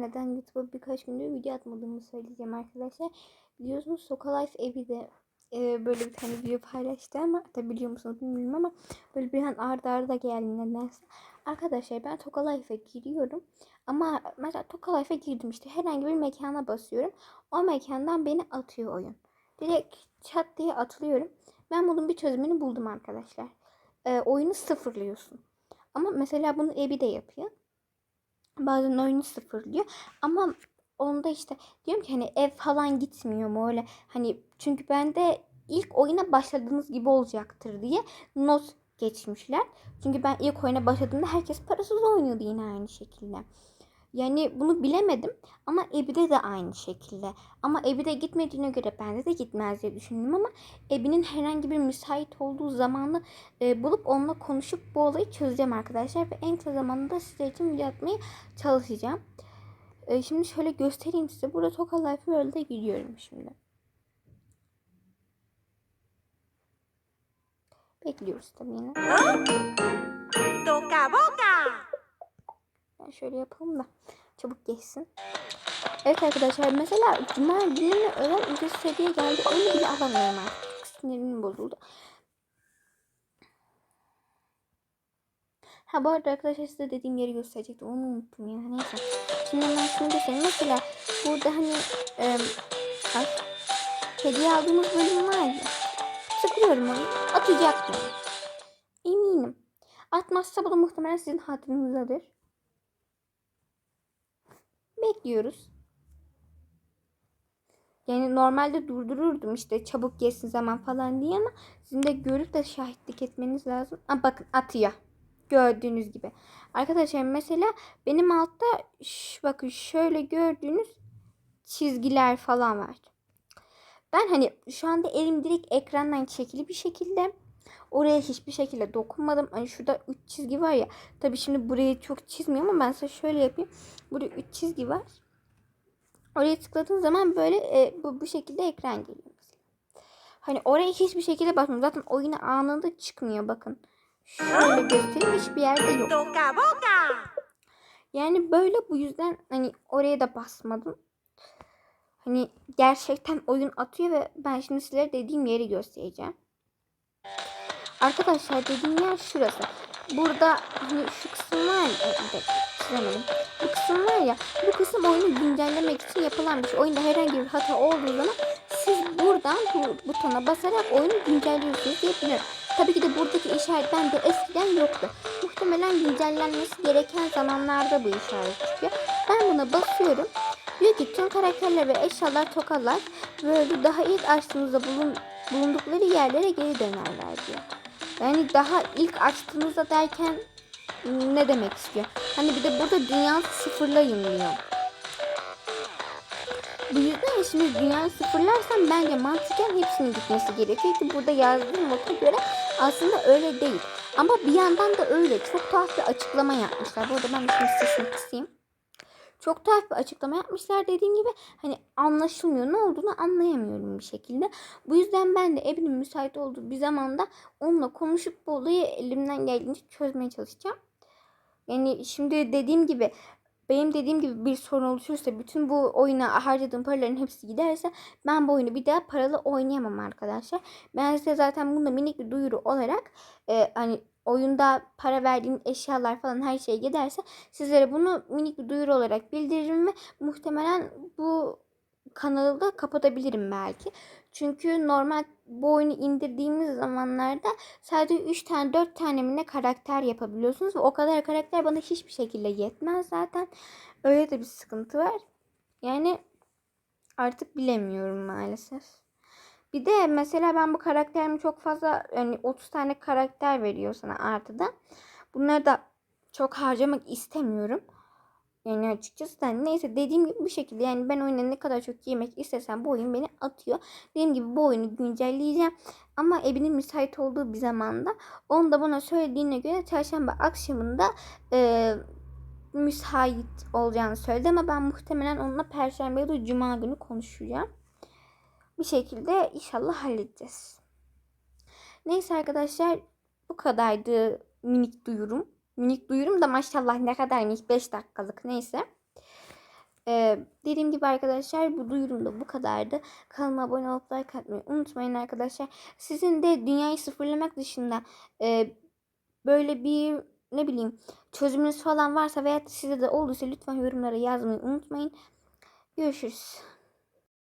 neden YouTube'a birkaç gündür video atmadığımı söyleyeceğim arkadaşlar. Biliyorsunuz Soka Life evi de e, böyle bir tane video paylaştı ama tabi biliyor musunuz bilmiyorum ama böyle bir an arda arda geldi nedense. Arkadaşlar ben Toka Life'e giriyorum ama mesela Toka Life'e girdim işte herhangi bir mekana basıyorum. O mekandan beni atıyor oyun. Direkt çat diye atılıyorum. Ben bunun bir çözümünü buldum arkadaşlar. E, oyunu sıfırlıyorsun. Ama mesela bunu Ebi de yapıyor. Bazen oyunu sıfırlıyor. Ama onda işte diyorum ki hani ev falan gitmiyor mu öyle hani çünkü bende ilk oyuna başladığınız gibi olacaktır diye not geçmişler. Çünkü ben ilk oyuna başladığımda herkes parasız oynuyordu yine aynı şekilde. Yani bunu bilemedim ama Ebi'de de aynı şekilde. Ama Ebi'de gitmediğine göre bende de gitmez diye düşündüm ama Ebi'nin herhangi bir müsait olduğu zamanı e, bulup onunla konuşup bu olayı çözeceğim arkadaşlar. Ve en kısa zamanda da sizler için video atmaya çalışacağım. E, şimdi şöyle göstereyim size. Burada Toka Life World'e gidiyorum şimdi. Bekliyoruz tabii yine. Şöyle yapalım da çabuk geçsin. Evet arkadaşlar mesela Cuma gününe özel ücret seviye geldi. Onu bile alamıyorum artık. Çok Sinirimin bozuldu. Ha bu arada arkadaşlar size dediğim yeri gösterecektim. Onu unuttum ya. Neyse. Şimdi ben şunu göstereyim. Mesela burada hani e, hediye aldığımız bölüm var ya. Tıklıyorum onu. Atacak mı? Eminim. Atmazsa bu muhtemelen sizin hatırınızdadır. Bekliyoruz. Yani normalde durdururdum işte çabuk geçsin zaman falan diye ama sizin de görüp de şahitlik etmeniz lazım. Aa, bakın atıyor. Gördüğünüz gibi. Arkadaşlar mesela benim altta şş, bakın şöyle gördüğünüz çizgiler falan var. Ben hani şu anda elim direkt ekrandan çekili bir şekilde oraya hiçbir şekilde dokunmadım. Hani şurada 3 çizgi var ya. Tabii şimdi burayı çok çizmiyorum ama ben size şöyle yapayım. Burada 3 çizgi var. Oraya tıkladığın zaman böyle e, bu, bu şekilde ekran geliyor. Hani oraya hiçbir şekilde basmıyorum. Zaten oyuna anında çıkmıyor bakın. Şöyle göstereyim hiçbir yerde yok. Yani böyle bu yüzden hani oraya da basmadım. Hani gerçekten oyun atıyor ve ben şimdi sizlere dediğim yeri göstereceğim. Arkadaşlar dediğim yer şurası. Burada hani şu kısım var ya. Çizemedim. Bu kısım var ya. Bu kısım oyunu güncellemek için yapılan bir şey. Oyunda herhangi bir hata olduğu zaman siz buradan bu butona basarak oyunu güncelliyorsunuz diye biliyorum. Tabii ki de buradaki işaret bende eskiden yoktu. Muhtemelen güncellenmesi gereken zamanlarda bu işaret çıkıyor. Ben buna basıyorum. Diyor ki tüm karakterler ve eşyalar tokalar böyle daha ilk açtığınızda bulun, bulundukları yerlere geri dönerler diyor. Yani daha ilk açtığınızda derken ne demek istiyor? Hani bir de burada dünya sıfırlayın diyor. Bu yüzden şimdi dünyayı sıfırlarsam bence mantıken hepsinin gitmesi gerekiyor ki burada yazdığım nota göre aslında öyle değil. Ama bir yandan da öyle. Çok tuhaf bir açıklama yapmışlar. Bu arada ben şimdi sesini kısayım. Çok tuhaf bir açıklama yapmışlar dediğim gibi hani anlaşılmıyor. Ne olduğunu anlayamıyorum bir şekilde. Bu yüzden ben de Ebi'nin müsait olduğu bir zamanda onunla konuşup bu olayı elimden geldiğince çözmeye çalışacağım. Yani şimdi dediğim gibi benim dediğim gibi bir sorun oluşursa bütün bu oyuna harcadığım paraların hepsi giderse ben bu oyunu bir daha paralı oynayamam arkadaşlar. Ben size zaten bunda minik bir duyuru olarak e, hani oyunda para verdiğim eşyalar falan her şey giderse sizlere bunu minik bir duyuru olarak bildiririm ve muhtemelen bu kanalı da kapatabilirim belki. Çünkü normal bu oyunu indirdiğimiz zamanlarda sadece 3 tane 4 tane mi ne karakter yapabiliyorsunuz ve o kadar karakter bana hiçbir şekilde yetmez zaten. Öyle de bir sıkıntı var. Yani artık bilemiyorum maalesef. Bir de mesela ben bu karakterimi çok fazla yani 30 tane karakter veriyor sana artıda. Bunları da çok harcamak istemiyorum. Yani açıkçası da neyse dediğim gibi bu şekilde yani ben oyuna ne kadar çok yemek istesem bu oyun beni atıyor. Dediğim gibi bu oyunu güncelleyeceğim. Ama evinin müsait olduğu bir zamanda onu da bana söylediğine göre çarşamba akşamında e, müsait olacağını söyledi ama ben muhtemelen onunla perşembe ya da cuma günü konuşacağım. Bir şekilde inşallah halledeceğiz. Neyse arkadaşlar bu kadardı minik duyurum. Minik duyurum da maşallah ne kadar minik 5 dakikalık neyse. Ee, dediğim gibi arkadaşlar bu duyurum da bu kadardı. Kanalıma abone olup like atmayı unutmayın arkadaşlar. Sizin de dünyayı sıfırlamak dışında e, böyle bir ne bileyim çözümünüz falan varsa veya size de olduysa lütfen yorumlara yazmayı unutmayın. Görüşürüz.